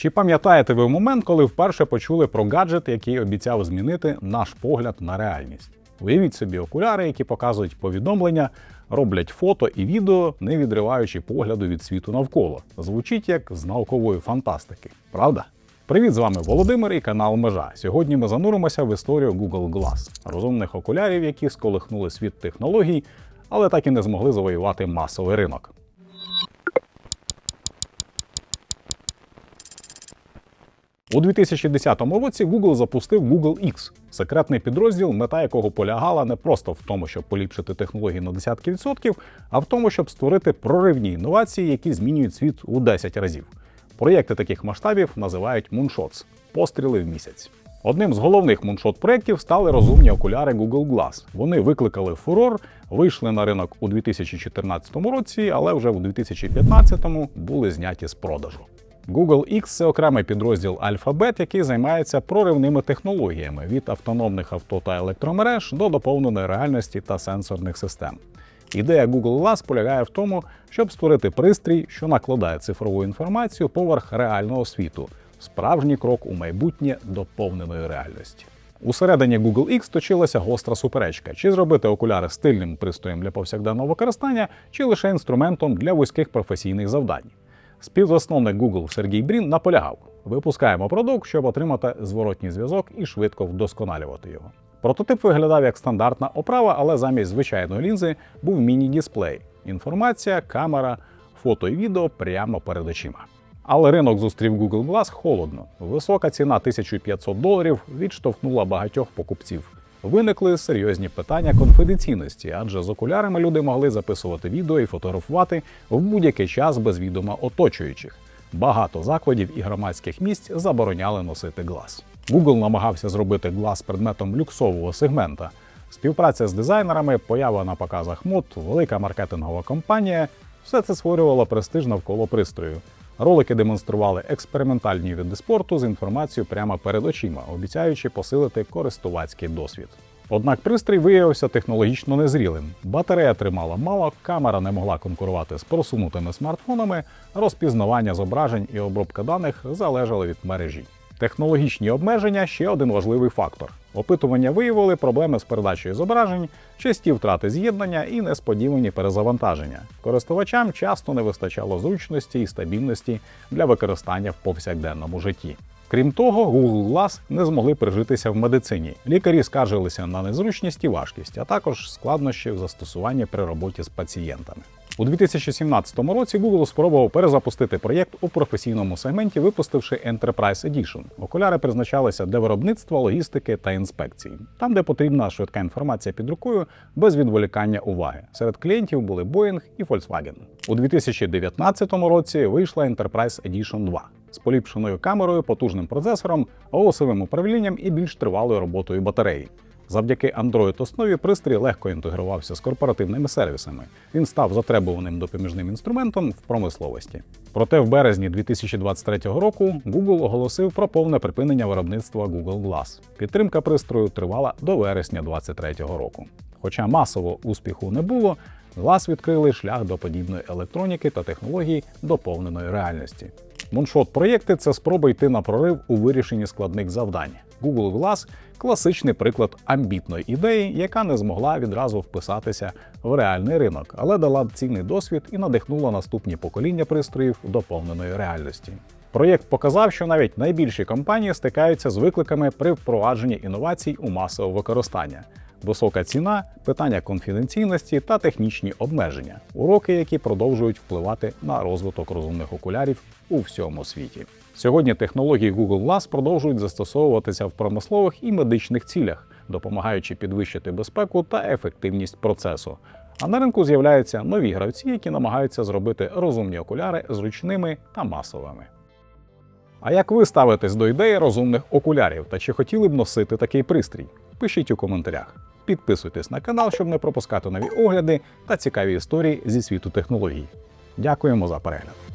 Чи пам'ятаєте ви момент, коли вперше почули про гаджет, який обіцяв змінити наш погляд на реальність? Уявіть собі окуляри, які показують повідомлення, роблять фото і відео, не відриваючи погляду від світу навколо. Звучить як з наукової фантастики, правда? Привіт, з вами Володимир і канал Межа. Сьогодні ми зануримося в історію Google Glass, розумних окулярів, які сколихнули світ технологій, але так і не змогли завоювати масовий ринок. У 2010 році Google запустив Google X, секретний підрозділ, мета якого полягала не просто в тому, щоб поліпшити технології на десятки відсотків, а в тому, щоб створити проривні інновації, які змінюють світ у 10 разів. Проєкти таких масштабів називають moonshots – постріли в місяць. Одним з головних муншот проєктів стали розумні окуляри Google Glass. Вони викликали фурор, вийшли на ринок у 2014 році, але вже у 2015 були зняті з продажу. Google X – це окремий підрозділ Alphabet, який займається проривними технологіями від автономних авто та електромереж до доповненої реальності та сенсорних систем. Ідея Google Glass полягає в тому, щоб створити пристрій, що накладає цифрову інформацію поверх реального світу, справжній крок у майбутнє доповненої реальності. Усередині Google X точилася гостра суперечка: чи зробити окуляри стильним пристроєм для повсякденного використання, чи лише інструментом для вузьких професійних завдань. Співзасновник Google Сергій Брін наполягав: випускаємо продукт, щоб отримати зворотній зв'язок і швидко вдосконалювати його. Прототип виглядав як стандартна оправа, але замість звичайної лінзи був міні-дисплей. Інформація, камера, фото і відео прямо перед очима. Але ринок зустрів Google Glass холодно. Висока ціна 1500 доларів відштовхнула багатьох покупців. Виникли серйозні питання конфіденційності, адже з окулярами люди могли записувати відео і фотографувати в будь-який час без відома оточуючих. Багато закладів і громадських місць забороняли носити глаз. Google намагався зробити глаз предметом люксового сегмента. Співпраця з дизайнерами, поява на показах мод, велика маркетингова кампанія все це створювало престиж навколо пристрою. Ролики демонстрували експериментальні види спорту з інформацією прямо перед очима, обіцяючи посилити користувацький досвід. Однак пристрій виявився технологічно незрілим. Батарея тримала мало, камера не могла конкурувати з просунутими смартфонами, розпізнавання зображень і обробка даних залежали від мережі. Технологічні обмеження ще один важливий фактор. Опитування виявили проблеми з передачею зображень, часті втрати з'єднання і несподівані перезавантаження. Користувачам часто не вистачало зручності і стабільності для використання в повсякденному житті. Крім того, Google Glass не змогли прижитися в медицині. Лікарі скаржилися на незручність і важкість, а також складнощі в застосуванні при роботі з пацієнтами. У 2017 році Google спробував перезапустити проєкт у професійному сегменті, випустивши Enterprise Edition. Окуляри призначалися для виробництва, логістики та інспекції, там, де потрібна швидка інформація під рукою без відволікання уваги. Серед клієнтів були Boeing і Volkswagen. У 2019 році вийшла Enterprise Edition 2 з поліпшеною камерою, потужним процесором, голосовим управлінням і більш тривалою роботою батареї. Завдяки Android-основі пристрій легко інтегрувався з корпоративними сервісами. Він став затребуваним допоміжним інструментом в промисловості. Проте в березні 2023 року Google оголосив про повне припинення виробництва Google Glass. Підтримка пристрою тривала до вересня 2023 року. Хоча масово успіху не було, Glass відкрили шлях до подібної електроніки та технологій доповненої реальності. Муншот проєкти це спроба йти на прорив у вирішенні складних завдань. Google Glass – класичний приклад амбітної ідеї, яка не змогла відразу вписатися в реальний ринок, але дала цінний досвід і надихнула наступні покоління пристроїв доповненої реальності. Проєкт показав, що навіть найбільші компанії стикаються з викликами при впровадженні інновацій у масове використання. Висока ціна, питання конфіденційності та технічні обмеження уроки, які продовжують впливати на розвиток розумних окулярів у всьому світі. Сьогодні технології Google Glass продовжують застосовуватися в промислових і медичних цілях, допомагаючи підвищити безпеку та ефективність процесу. А на ринку з'являються нові гравці, які намагаються зробити розумні окуляри зручними та масовими. А як ви ставитесь до ідеї розумних окулярів та чи хотіли б носити такий пристрій? Пишіть у коментарях. Підписуйтесь на канал, щоб не пропускати нові огляди та цікаві історії зі світу технологій. Дякуємо за перегляд!